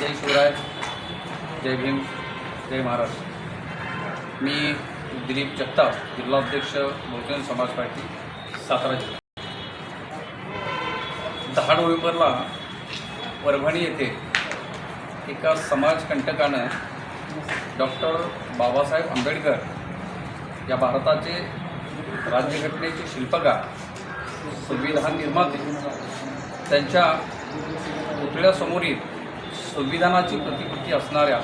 जय शिवराय जय भीम जय महाराष्ट्र मी दिलीप जगताप जिल्हाध्यक्ष बहुजन समाज पार्टी सातारा जिल्हा. दहा नोव्हेंबरला परभणी येथे एका समाजकंटकानं डॉक्टर बाबासाहेब आंबेडकर या भारताचे राज्यघटनेचे शिल्पकार संविधान निर्माते त्यांच्या पुतळ्यासमोरील संविधानाची प्रतिकृती असणाऱ्या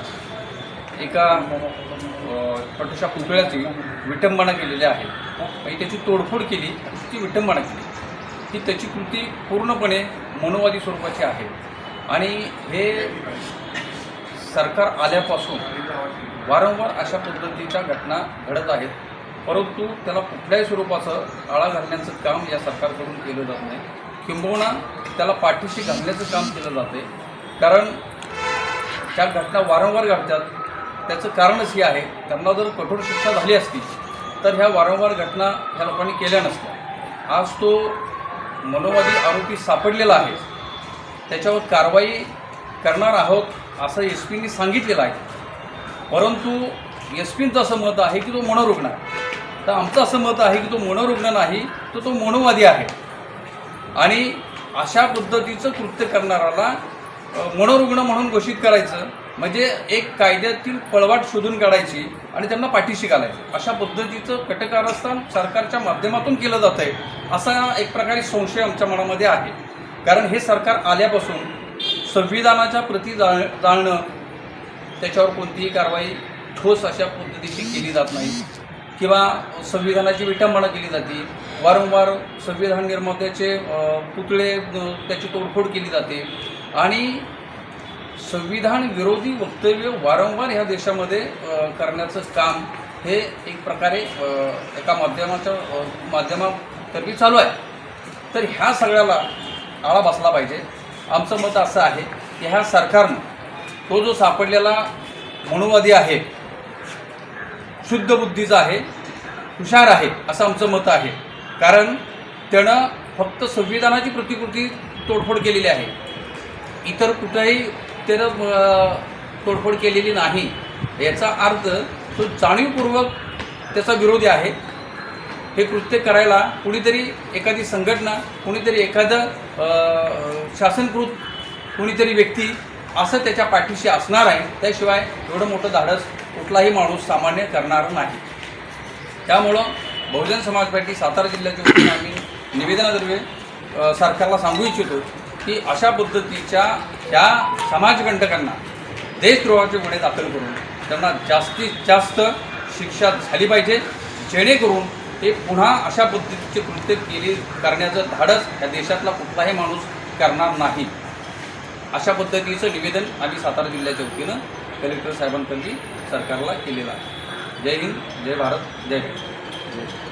एका अ, छोट्याशा पुतळ्याची विटंबना केलेली आहे. म्हणजे त्याची तोडफोड केली ती विटंबना केली. ही त्याची कृती पूर्णपणे मनोवादी स्वरूपाची आहे. आणि हे सरकार आल्यापासून वारंवार अशा पद्धतीच्या घटना घडत आहेत. परंतु त्याला कुठल्याही स्वरूपाचं आळा घालण्याचं काम या सरकारकडून केलं जात नाही. किंबहुना त्याला पाठीशी घालण्याचं काम केलं जाते. कारण त्या घटना वारंवार घडतात. त्याचं कारणच हे आहे त्यांना जर कठोर शिक्षा झाली असती तर ह्या वारंवार घटना ह्या लोकांनी केल्या नसत्या. आज तो मनोवादी आरोपी सापडलेला आहे. त्याच्यावर कारवाई करणार आहोत असं एस पीनी सांगितलेलं आहे. परंतु एस पींचं असं मत आहे की तो मनोरुग्ण आहे. तर आमचं असं मत आहे की तो मनोरुग्ण नाही तर तो मनोवादी आहे. आणि अशा पद्धतीचं कृत्य करणाऱ्याला मनोरुग्ण म्हणून घोषित करायचं म्हणजे एक कायद्यातील पळवाट शोधून काढायची आणि त्यांना पाठीशी घालायची. अशा पद्धतीचं कटकारस्थान सरकारच्या माध्यमातून केलं जात आहे असा एक प्रकारे संशय आमच्या मनामध्ये आहे. कारण हे सरकार आल्यापासून संविधानाच्या प्रती जाळ जाळणं त्याच्यावर कोणतीही कारवाई ठोस अशा पद्धतीची केली जात नाही. किंवा संविधानाची विटंबना केली जाते. वारंवार संविधान निर्मात्याचे पुतळे त्याची तोडफोड केली जाते. आणि संविधान विरोधी वक्तव्य वारंवार ह्या देशामध्ये करण्याचं काम हे एक प्रकारे एका माध्यमाच्या माध्यमातर्फे चालू आहे. तर ह्या सगळ्याला आळा बसला पाहिजे. आमचं मत असं आहे की ह्या सरकारनं तो जो सापडलेला मनोवादी आहे शुद्ध बुद्धीचा आहे हुशार आहे असं आमचं मत आहे. कारण त्यानं फक्त संविधानाची प्रतिकृती तोडफोड केलेली आहे. इतर कुठंही त्यानं तोडफोड केलेली नाही. याचा अर्थ तो जाणीवपूर्वक त्याचा विरोधी आहे. हे कृत्य करायला कुणीतरी एखादी संघटना कुणीतरी एखादं शासनकृत कुणीतरी व्यक्ती असं त्याच्या पाठीशी असणार आहे. त्याशिवाय एवढं मोठं धाडस कुठलाही माणूस सामान्य करणार नाही. त्यामुळं बहुजन समाज पार्टी सातारा जिल्ह्याच्या वतीने आम्ही निवेदनाद्वारे सरकारला सांगू इच्छितो की अशा पद्धतीच्या ह्या समाजकंटकांना देशद्रोहाचे गुन्हे दाखल करून त्यांना जास्तीत जास्त शिक्षा झाली पाहिजे जेणेकरून हे पुन्हा अशा पद्धतीचे कृत्य केले करण्याचं धाडस या देशातला कुठलाही माणूस करणार नाही. अशा पद्धतीचं निवेदन आम्ही सातारा जिल्ह्याच्या वतीनं कलेक्टर साहेबांकडे सरकारला केलेलं आहे. जय हिंद जय भारत जय हिंद